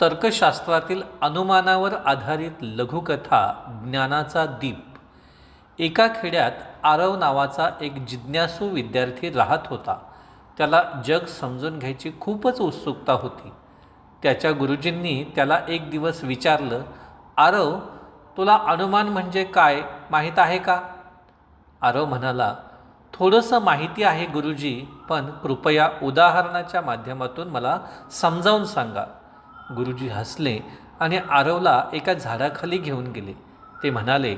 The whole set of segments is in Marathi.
तर्कशास्त्रातील अनुमानावर आधारित लघुकथा ज्ञानाचा दीप. एका खेड्यात आरव नावाचा एक जिज्ञासू विद्यार्थी राहत होता. त्याला जग समजून घ्यायची खूपच उत्सुकता होती. त्याच्या गुरुजींनी त्याला एक दिवस विचारलं आरव तुला अनुमान म्हणजे काय? माहीत आहे का? आरव म्हणाला थोडंसं माहिती आहे गुरुजी पण कृपया उदाहरणाच्या माध्यमातून मला समजावून सांगा. गुरुजी हसले आणि आरवला एका झाडाखाली घेऊन गेले. ते म्हणाले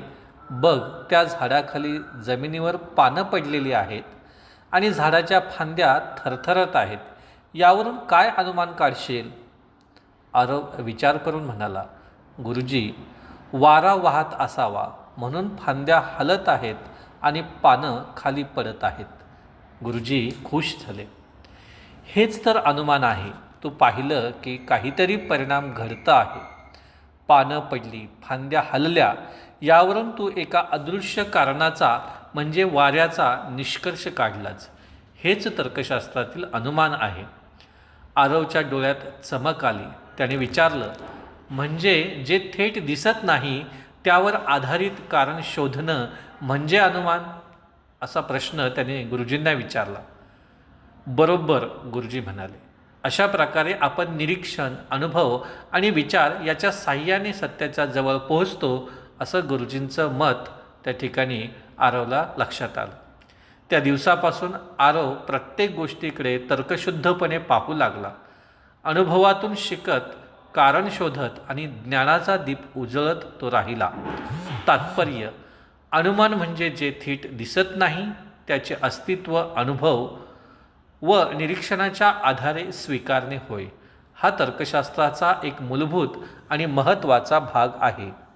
बघ त्या झाडाखाली जमिनीवर पानं पडलेली आहेत आणि झाडाच्या फांद्या थरथरत आहेत. यावरून काय अनुमान काढशील? आरव विचार करून म्हणाला गुरुजी वारा वाहत असावा म्हणून फांद्या हलत आहेत आणि पानं खाली पडत आहेत. गुरुजी खुश झाले. हेच तर अनुमान आहे. तू पाहिलं की काहीतरी परिणाम घडतं आहे. पानं पडली फांद्या हलल्या यावरून तू एका अदृश्य कारणाचा म्हणजे वाऱ्याचा निष्कर्ष काढलाच हेच तर्कशास्त्रातील अनुमान आहे. आरवच्या डोळ्यात चमक आली. त्याने विचारलं म्हणजे जे थेट दिसत नाही त्यावर आधारित कारण शोधणं म्हणजे अनुमान? असा प्रश्न त्याने गुरुजींना विचारला. बरोबर गुरुजी म्हणाले. अशा प्रकारे आपण निरीक्षण अनुभव आणि विचार याच्या साह्याने सत्याच्या जवळ पोहोचतो असं गुरुजींचं मत त्या ठिकाणी आरवला लक्षात आलं. त्या दिवसापासून आरव प्रत्येक गोष्टीकडे तर्कशुद्धपणे पाहू लागला. अनुभवातून शिकत कारण शोधत आणि ज्ञानाचा दीप उजळत तो राहिला. तात्पर्य अनुमान म्हणजे जे थेट दिसत नाही त्याचे अस्तित्व अनुभव व निरीक्षणाच्या आधारे स्वीकारणे होय. हा तर्कशास्त्राचा एक मूलभूत आणि महत्त्वाचा भाग आहे.